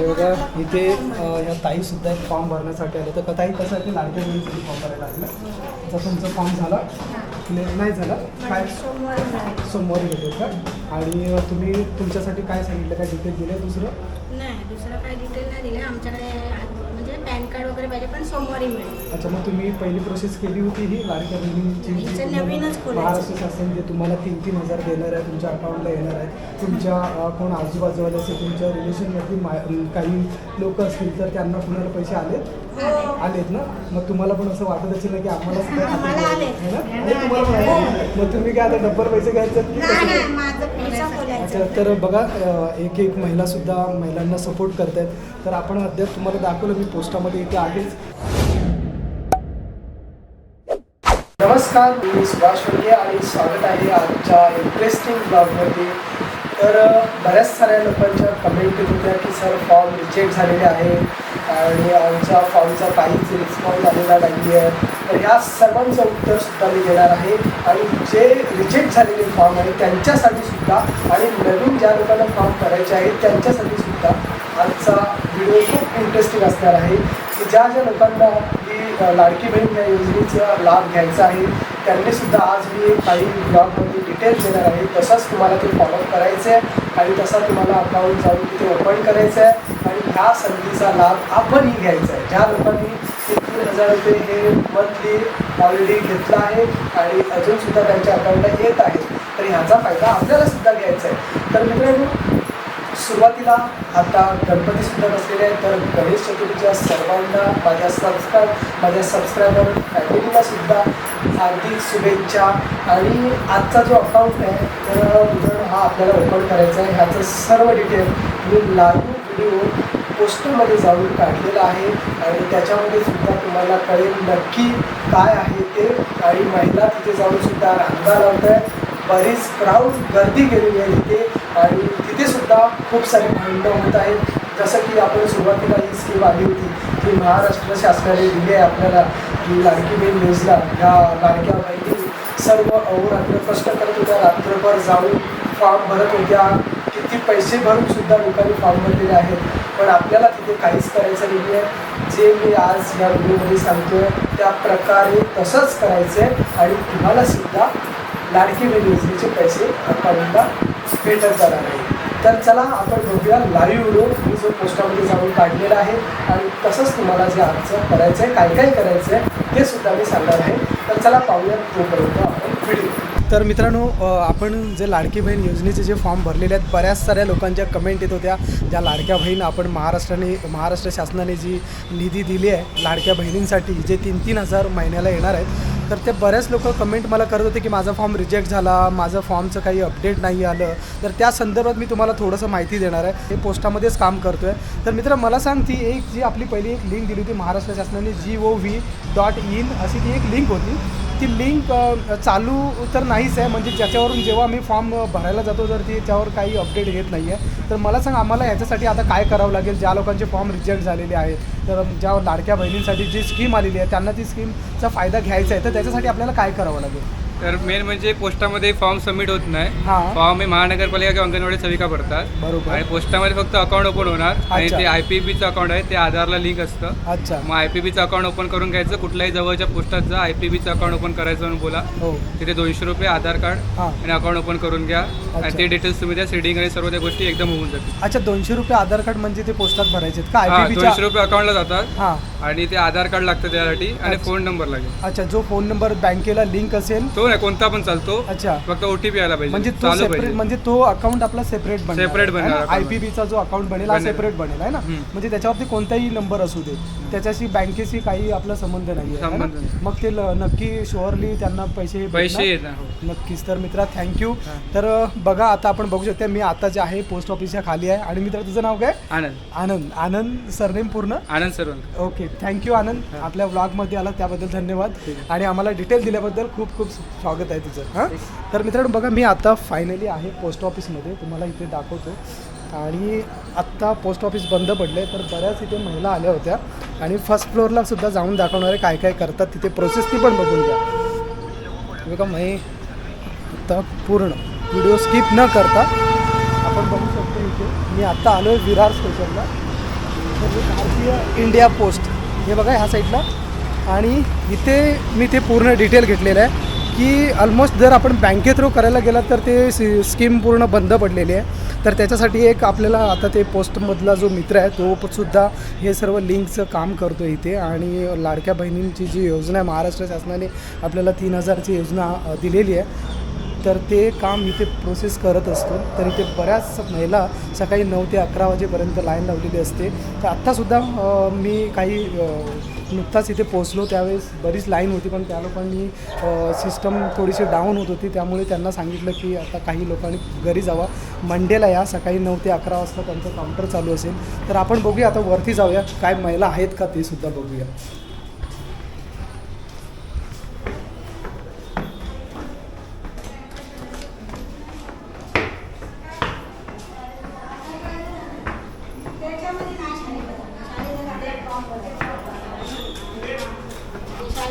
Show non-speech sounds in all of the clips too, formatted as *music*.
हे बघा इथे या ताईसुद्धा ताई सुद्धा एक फॉर्म भरण्यासाठी आले तर ताई कसं आहे ते लागते फॉर्म भरायला लागलं तर तुमचा फॉर्म झाला. क्लिअर नाही झाला? काय? सोमवारी गेले का आणि तुम्ही तुमच्यासाठी काय सांगितलं? काय डिटेल दिले दुसरं? नाही दुसरं काय डिटेल नाही दिलं आमच्याकडे पॅन कार्ड वगैरे पाहिजे पण सोमवारी मिळेल अच्छा मग तुम्ही पहिली प्रोसेस केली होती ही लाडक्या बहिणींची जी हिचं तुम्हाला नवीनच खोलायचं. महाराष्ट्र शासन जे तुम्हाला तीन तीन हजार देणार आहे तुमच्या अकाउंटला येणार आहे तुमच्या अ, कोण आजूबाजूवाले असेल तुमच्या रिलेशनमधली मा अम, काही लोक असतील तर त्यांना कुणाला पैसे आलेत हो. आलेत. ना? मग तुम्हाला पण असं वाटत असेल ना की आम्हाला सुद्धा आम्हाला खाते आलेत. आहे ना? आणि तुम्हाला पण आले. मग तुम्ही काय आता डब्बल पैसे घ्यायचे की नाही कसं नाही काय? माझं पैसा अच्छा तर बघा अ, एक एक महिला सुद्धा महिलांना सपोर्ट करतायत. तर आपण अद्याप तुम्हाला दाखवलं मी पोस्टामध्ये इथे आहेच नमस्कार मी सुभाष वडगे आणि स्वागत आहे आजच्या इंटरेस्टिंग ब्लॉगमध्ये तर अ, बऱ्याच साऱ्या लोकांच्या कमेंट होत्या की सर फॉर्म रिजेक्ट झालेले आहे आणि आमच्या फॉर्मचा काहीच रिस्पॉन्स आलेला नाही आहे तर या सर्वांचं उत्तरसुद्धा मी देणार आहे. आणि जे रिजेक्ट झालेले फॉर्म आहेत त्यांच्यासाठी सुद्धा आणि नवीन ज्या लोकांना फॉर्म करायचे आहेत त्यांच्यासाठी सुद्धा आजचा व्हिडिओ खूप इंटरेस्टिंग असणार आहे. की ज्या ज्या लोकांना ही लाडकी बहीण या योजनेचा लाभ घ्यायचा आहे त्यांनीसुद्धा आज मी काही ब्लॉगमध्ये डिटेल देणार आहे. तसंच तुम्हाला ते फॉलोअप करायचं आहे आणि तसा तुम्हाला अकाउंट जाऊन तिथे ओपन करायचं आहे आणि ह्या संधीचा लाभ आपणही घ्यायचा आहे. ज्या लोकांनी ते तीन हजार रुपये हे मंथली ऑलरेडी घेतला आहे आणि अजूनसुद्धा त्यांच्या अकाउंटला येत आहे तर ह्याचा फायदा आपल्याला सुद्धा घ्यायचा आहे. तर मित्रांनो सुरुवातीला आता गणपती सुद्धा बसलेले आहेत तर गणेश चतुर्थीच्या सर्वांना माझ्या सबस्क्राईब माझ्या सबस्क्रायबर फॅमिलीला सुद्धा हार्दिक शुभेच्छा. आणि आजचा जो अकाउंट आहे तर उदाहरण हा आपल्याला ओपन करायचा आहे. ह्याचं सर्व डिटेल मी लाईव्ह व्हिडिओ पोस्टरमध्ये जाऊन काढलेला आहे. आणि त्याच्यामध्ये सुद्धा तुम्हाला कळेल नक्की काय आहे ते. आणि महिला तिथे जाऊन सुद्धा रांगा लावत आहे बरीच क्राऊड गर्दी केलेली आहे तिथे. खूप सारी भांडणं होत आहेत. जसं की आपण सुरुवातीला ही स्कीम आली होती की महाराष्ट्र शासनाने दिली आहे आपल्याला की लाडकी बहीण योजना. ह्या लाडक्या बहिणी सर्व अहोरात्र कष्ट करत होत्या. रात्रभर जाऊन फॉर्म भरत होत्या. किती पैसे भरून सुद्धा लोकांनी फॉर्म भरलेले आहेत. पण आपल्याला तिथे काहीच करायचं नाही आहे जे मी आज या व्हिडिओमध्ये सांगतोय त्या प्रकारे तसंच करायचं आहे आणि तुम्हाला सुद्धा लाडकी बहीण योजनेचे पैसे अकाउंटला भेटत जाणार आहे तर चला आपण बघूया लाईव्ह व्हिडिओ मी जो पोस्टामध्ये जाऊन काढलेला आहे आणि तसंच तुम्हाला जे आजचं करायचं आहे काय काय करायचं आहे ते सुद्धा मी सांगणार आहे. तर चला पाहूया तोपर्यंत आपण व्हिडिओ तर मित्रांनो आपण जे लाडकी बहीण योजनेचे जे फॉर्म भरलेले आहेत बऱ्याच साऱ्या लोकांच्या कमेंट येत होत्या. ज्या लाडक्या बहीण आपण महाराष्ट्राने महाराष्ट्र शासनाने जी निधी दिली आहे लाडक्या बहिणींसाठी जे तीन तीन हजार महिन्याला येणार आहेत तर ते बऱ्याच लोक कमेंट मला करत होते की माझा फॉर्म रिजेक्ट झाला माझं फॉर्मचं काही अपडेट नाही आलं. तर त्या संदर्भात मी तुम्हाला थोडंसं माहिती देणार आहे. हे पोस्टामध्येच काम करतो आहे तर मित्र मला सांग ती एक जी आपली पहिली एक लिंक दिली होती महाराष्ट्र शासनाने G O V dot in अशी ती एक लिंक होती. ती लिंक चालू तर नाहीच आहे. म्हणजे ज्याच्यावरून जेव्हा आम्ही फॉर्म भरायला जातो तर ती त्यावर काही अपडेट येत नाही आहे तर मला सांग आम्हाला याच्यासाठी आता काय करावं लागेल? ज्या लोकांचे फॉर्म रिजेक्ट झालेले आहेत तर ज्या लाडक्या बहिणींसाठी जी स्कीम आलेली आहे त्यांना ती स्कीमचा फायदा घ्यायचा आहे. तर त्याच्यासाठी आपल्याला काय करावं लागेल? तर मेन म्हणजे पोस्टामध्ये फॉर्म सबमिट होत नाही. हां. फॉर्म हे महानगरपालिका किंवा अंगणवाडी सेविका भरतात. बरोबर. आणि पोस्टामध्ये फक्त अकाउंट ओपन होणार. आणि अच्छा. ते आय पी बीचं अकाउंट आहे ते आधारला लिंक असतं. अच्छा. मग आय पी बीचं अकाउंट ओपन करून घ्यायचं कुठल्याही जवळच्या पोस्टात जा आय पी बीचं अकाउंट ओपन करायचं म्हणून बोला. हो. तिथे दोनशे रुपये आधार कार्ड हां. आणि अकाउंट ओपन करून घ्या. आणि ते डिटेल्स तुम्ही द्या सेटिंग आणि सर्व त्या गोष्टी एकदम होऊन जातील. अच्छा दोनशे रुपये आधार कार्ड म्हणजे ते पोस्टात भरायचे आहेत का? हा दोनशे रुपये अकाउंटला जातात. हां. आणि ते आधार कार्ड लागतं त्यासाठी आणि. फोन नंबर लागेल. अच्छा जो फोन नंबर बँकेला लिंक असेल. तो नाही कोणता पण चालतो. अच्छा. फक्त ओटीपी आला म्हणजे पाहिजे. तो चालू सेपरेट म्हणजे तो अकाउंट आपला सेपरेट बनेल Separate बनणार account. आय पी बीचा जो अकाउंट बनेल हा बनेल. सेपरेट बनेल आहे ना? हम्म. म्हणजे त्याच्यावरती कोणताही नंबर असू दे. त्याच्याशी बँकेशी काही आपला संबंध नाही आहे संबंध नाही. मग ते ल- नक्की शुअरली त्यांना पैसे पैसे भेटणार? नाही नक्कीच. तर मित्रा थँक्यू हा. तर अ, बघा आता आपण बघू शकतो मी आता जे आहे पोस्ट ऑफिसच्या खाली आहे. आणि मित्र तुझं नाव काय? आनंद. आनंद. आनंद सरनेम पूर्ण? Anand sir okay thank you Anand. आपल्या ब्लॉगमध्ये आला त्याबद्दल धन्यवाद. आणि आम्हाला डिटेल दिल्याबद्दल खूप खूप स्वागत आहे तुझं हां? तर मित्रांनो बघा मी आता फायनली आहे पोस्ट ऑफिसमध्ये तुम्हाला इथे दाखवतो आणि आत्ता पोस्ट ऑफिस बंद पडले तर बऱ्याच इथे महिला आल्या होत्या. आणि फर्स्ट फ्लोअरला सुद्धा जाऊन दाखवणार काय काय करतात. तिथे प्रोसेस ती पण बघून घ्या. बघा मी आता पूर्ण व्हिडिओ स्किप न करता आपण बघू शकतो इथे. मी आत्ता आलो आहे विरार स्टेशनला भारतीय इंडिया पोस्ट हे बघा ह्या साईडला आणि इथे मी ते पूर्ण डिटेल घेतलेलं आहे की ऑलमोस्ट जर आपण बँके थ्रू करायला गेलात तर ते सी स्कीम पूर्ण बंद पडलेली आहे. तर त्याच्यासाठी एक आपल्याला आता ते पोस्टमधला जो मित्र आहे तो सुद्धा हे सर्व लिंकचं काम करतो इथे. आणि लाडक्या बहिणींची जी योजना आहे महाराष्ट्र शासनाने आपल्याला तीन हजारची योजना दिलेली आहे. तर ते काम इथे प्रोसेस करत असतो. तर इथे बऱ्याच महिला सकाळी नऊ ते अकरा वाजेपर्यंत लाईन लावलेली असते. तर आत्तासुद्धा मी काही नुकताच इथे पोचलो त्यावेळेस बरीच लाईन होती पण त्या लोकांनी सिस्टम थोडीशी डाऊन होत होती. त्यामुळे त्यांना सांगितलं की आता काही लोकांनी घरी जावा. मंडेला या. सकाळी नऊ ते अकरा वाजता त्यांचं काउंटर चालू असेल. तर आपण बघूया आता वरती जाऊया. काय महिला आहेत का ते सुद्धा बघूया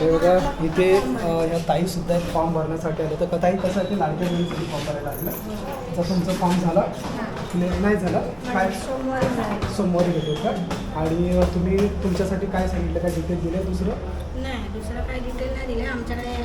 हे बघा इथे या ताईसुद्धा एक फॉर्म भरण्यासाठी आलं तर ताई कसं ते लाडक्या बहिणीसाठी फॉर्म भरायला आलं तर तुमचा फॉर्म झाला. नाही नाही झाला. काय? सोमवारी भेटेल का आणि तुम्ही तुमच्यासाठी काय सांगितलं? काय डिटेल दिले? दुसरं? नाही दुसरं काही डिटेल नाही दिलं. आमच्याकडे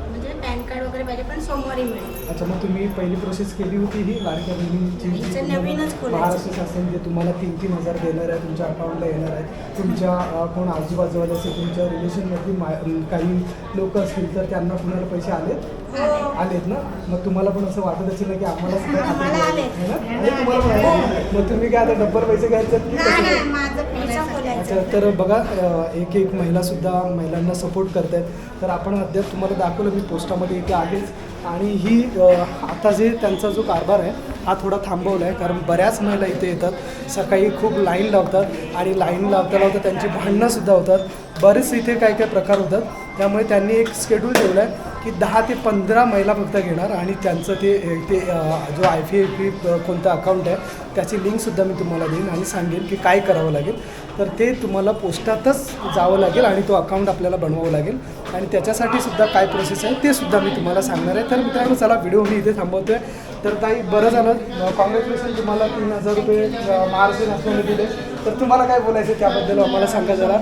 म्हणजे पॅन कार्ड वगैरे पाहिजे पण सोमवारी मिळेल अच्छा मग तुम्ही पहिली प्रोसेस केली होती ही लाडक्या बहिणींची हिचं तुम्हाला नवीनच खोलायचं. महाराष्ट्र शासन जे तुम्हाला तीन तीन हजार देणार आहे तुमच्या अकाउंटला येणार आहे तुमच्या अ, कोण आजूबाजूला असेल तुमच्या रिलेशनमधली मा काही लोक असतील तर त्यांना कुणाला पैसे आलेत हो. आलेत ना मग तुम्हाला पण असं वाटत असेल ना की आम्हाला *laughs* सुद्धा खाते आम्हाला द्यायला आलेत. आहे ना? आणि तुम्हाला पण आलेत. मग तुम्ही काय आता डब्बर पैसे घ्यायचे आहेत की नाही कसं? नाही माझं पैसा अच्छा खोलायचं तर बघा अ, एक एक महिलासुद्धा महिलांना सपोर्ट करत आहेत तर आपण अद्याप तुम्हाला दाखवलं मी पोस्टामध्ये इथे आहेच आणि ही आता जे त्यांचा जो कारभार आहे हा थोडा थांबवला आहे. कारण बऱ्याच महिला इथे येतात. सकाळी खूप लाईन लावतात आणि लाईन लावता लावता त्यांची भांडणंसुद्धा होतात. बरेच इथे काय काय प्रकार होतात. त्यामुळे त्यांनी एक स्केड्यूल ठेवला आहे की दहा ते पंधरा महिला फक्त घेणार आणि त्यांचं ते ते जो आय पी एफ पी कोणतं अकाउंट आहे त्याची लिंकसुद्धा मी तुम्हाला देईन आणि सांगेन की काय करावं लागेल. तर ते तुम्हाला पोस्टातच जावं लागेल आणि तो अकाउंट आपल्याला बनवावं लागेल. आणि त्याच्यासाठी सुद्धा काय प्रोसेस आहे ते सुद्धा मी तुम्हाला सांगणार आहे. तर मित्रांनो चला व्हिडिओ मी इथे थांबवतो आहे तर ताई बरं झालं. कॉंग्रॅच्युलेशन तुम्हाला तीन हजार रुपये अ, महाराष्ट्र शासनाने दिले. तर तुम्हाला काय बोलायचं त्याबद्दल? आम्हाला सांगा जरा.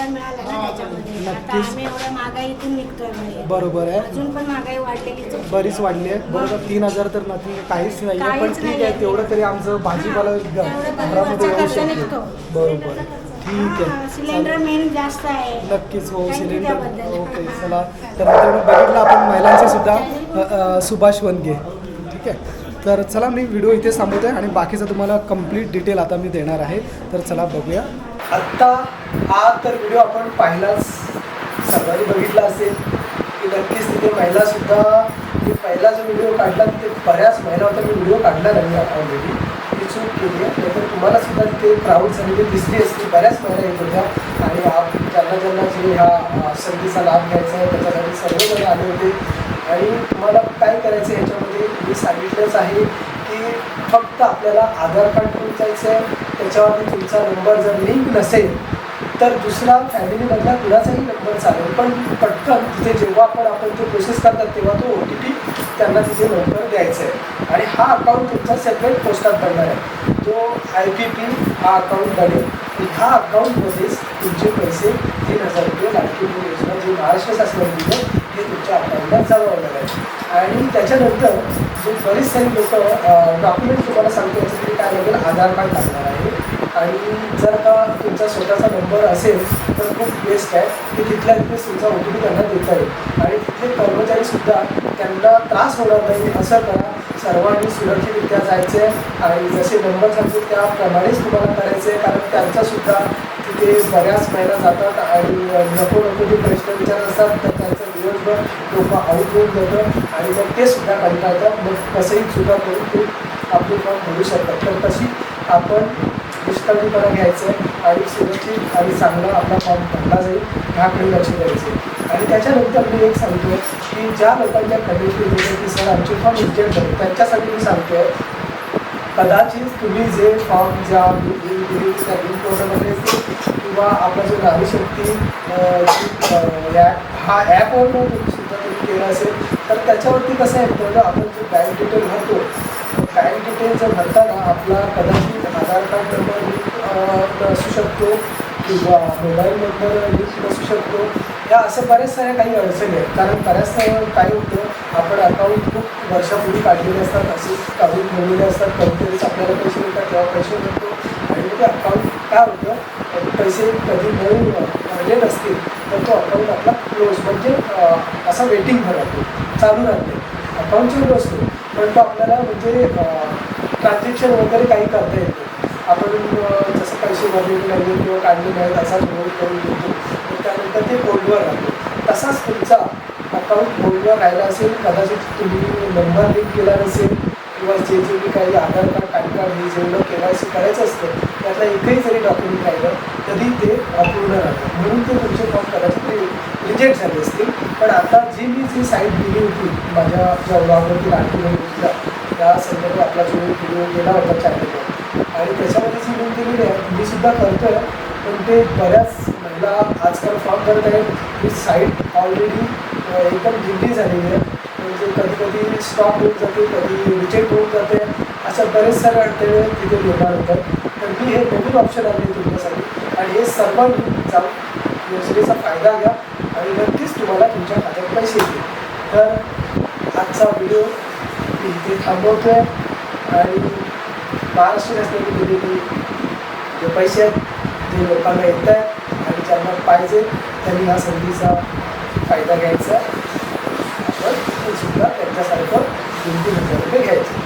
आता मिळाला ना त्याच्यामध्ये. आता नक्कीच. आम्ही एवढ्या महागाईतून निघतोय बरोबर आहे. अजून पण महागाई वाढलेलीच आहे. बरीच वाढली आहे. बरोबर तीन हजार तर नक्की काहीच नाही आहे पण काहीच ठीक आहे. तेवढं तरी आमचं भाजीपाला तेवढं घरामध्ये वरचा येऊ खर्च शकतो निघतो. बरोबर. ठीक हा, आहे सिलेंडर. मेन जास्त आहे. नक्कीच हो Thank you सिलेंडर. त्याबद्दल. ओके चला. तर मित्रांनो बघितलं आपण महिलांचे सुद्धा अ, अ, सुभाष वनगे. ठीक आहे. तर चला मी व्हिडिओ इथे थांबवतो आहे आणि बाकीचं तुम्हाला कंप्लीट डिटेल आता मी देणार आहे. तर चला बघूया. आत्ता हा तर व्हिडिओ आपण पाहिलाच सर्वांनी बघितला असेल की नक्कीच तिथे महिलासुद्धा मी पहिला जो व्हिडिओ काढला तिथे बऱ्याच महिला होता मी व्हिडिओ काढला नाही ऑलरेडी ती चूक केली आहे. नाहीतर तुम्हाला सुद्धा तिथे क्राऊड झालेली दिसली असती बऱ्याच महिला येत होत्या. आणि आप ज्यांना ज्यांना जे ह्या संधीचा लाभ घ्यायचा आहे त्याच्यासाठी सर्वजण आले होते. आणि तुम्हाला काय करायचं आहे सांगितलंच आहे की फक्त आपल्याला आधार कार्ड पोहोचायचं आहे. त्याच्यावरती तुमचा नंबर जर लिंक नसेल तर दुसरा फॅमिलीमधला कुणाचाही नंबर चालेल. पण पटकन तिथे जेव्हा आपण आपण ते प्रोसेस करतात तेव्हा तो ओ टी पी त्यांना तिथे नंबर द्यायचा आहे. आणि हा अकाउंट तुमचा सेपरेट पोस्टात बनणार आहे. तो आय पी पी हा अकाउंट बनेल. आणि ह्या अकाउंटमध्येच तुमचे पैसे तीन हजार रुपये लाडकी योजना जी महाराष्ट्र शासनाने दिलं हे तुमच्या अकाउंटला जमा होणार आहे. आणि त्याच्यानंतर जे बरेच सारे लोक डॉक्युमेंट तुम्हाला सांगतो याचं की काय लागेल आधार कार्ड लागणार आहे. आणि जर का तुमचा स्वतःचा नंबर असेल तर खूप बेस्ट आहे की तिथल्या तिथेच तुमचा ओ टी पी त्यांना देता येईल. आणि तिथले कर्मचारीसुद्धा त्यांना त्रास होणार नाही असं करा. सर्वांनी सुरक्षितरित्या जायचं आहे आणि जसे नंबर सांगतील त्याप्रमाणेच तुम्हाला करायचं आहे कारण त्यांचासुद्धा तिथे बऱ्याच महिला जातात आणि नको नको जे प्रश्न विचारत असतात तर त्यांचं दिवसभर लोक आऊट होऊन जातं. आणि मग ते सुद्धा कंटाळतात मग कसंही चुका करून ते आपले काम भरू शकतात. तर तशी आपण निष्काळजीपणा घ्यायचं आहे आणि सुरक्षित आणि चांगला आपला फॉर्म भरला जाईल ह्याकडे लक्ष द्यायचं. आहे आणि त्याच्यानंतर मी एक सांगतो की ज्या लोकांच्या कमिटी की सर आमचे फॉर्म रिजेक्ट झाले. त्यांच्यासाठी मी सांगतो आहे कदाचित तुम्ही जे फॉर्म ज्या लिंक त्या बिल वगैरे किंवा आपला जो नारी शक्ती हा ॲपवर सुद्धा तुम्ही केलं असेल तर त्याच्यावरती कसं आहे आपण जो बँक डिटेल भरतो बँक डिटेल जर भरताना आपला कदाचित आधार कार्ड नंबर शकतो किंवा मोबाईल नंबर लिंक असू शकतो. या असं बऱ्याच साऱ्या काही अडचणी आहेत. कारण बऱ्याच काय होतं आपण अकाउंट खूप वर्षापूर्वी काढलेले असतात असे काढून ठेवलेले असतात कधीतरीच आपल्याला पैसे मिळतात तेव्हा पैसे मिळतो. आणि ते अकाउंट काय होतं पैसे कधी मिळून भरले नसतील तर तो अकाउंट आपला क्लोज म्हणजे असा वेटिंग भरतो चालू राहते. अकाउंट चालू असतो परंतु आपल्याला म्हणजे ट्रान्झॅक्शन वगैरे काही करता येते आपण जसं पैसे भरलेले नाही किंवा काढले नाहीत असाच होल्ड करून घेतो तर त्यानंतर ते होल्डवर राहतो. तसाच तुमचा अकाउंट होल्डवर राहिला असेल कदाचित तुम्ही नंबर लिंक केला नसेल किंवा जे जे बी काही आधार कार्ड पॅन कार्ड हे जेवढं के वाय सी करायचं असतं त्यातलं एकही जरी डॉक्युमेंट राहिलं तरी ते अपूर्ण राहतं. म्हणून ते तुमचे फॉर्म कदाचित रिजेक्ट झाले असतील. पण आता जी मी जी साईट दिली होती माझ्या ज्या ब्लॉगवरती आणखी होत्या त्या संदर्भात आपला जो व्हिडिओ गेला होता चॅनलवर आणि त्याच्यामध्ये जी लिंक दिलेली आहे मी सुद्धा करतो आहे पण ते बऱ्याच महिला आजकाल फॉर्म करत आहेत ही साईट ऑलरेडी एकदम दिल्ली झालेली आहे. म्हणजे कधी कधी स्टॉप होऊन जाते कधी रिजेक्ट होऊन जाते. अशा बरेच सारे अडथळे तिथे निर्माण होतात. तर मी हे नवीन ऑप्शन आले तुमच्यासाठी. आणि हे सर्वांनी जाऊन योजनेचा फायदा घ्या आणि नक्कीच तुम्हाला तुमच्या खात्यात पैसे येतील. तर आजचा व्हिडिओ मी इथे थांबवतो आहे आणि महाराष्ट्र शासनाने दिलेली जे पैसे आहेत जे लोकांना येत आहेत आणि ज्यांना पाहिजे त्यांनी ह्या संधीचा फायदा घ्यायचा सुद्धा त्यांच्यासारखं दोन तीन हजार रुपये घ्यायचे.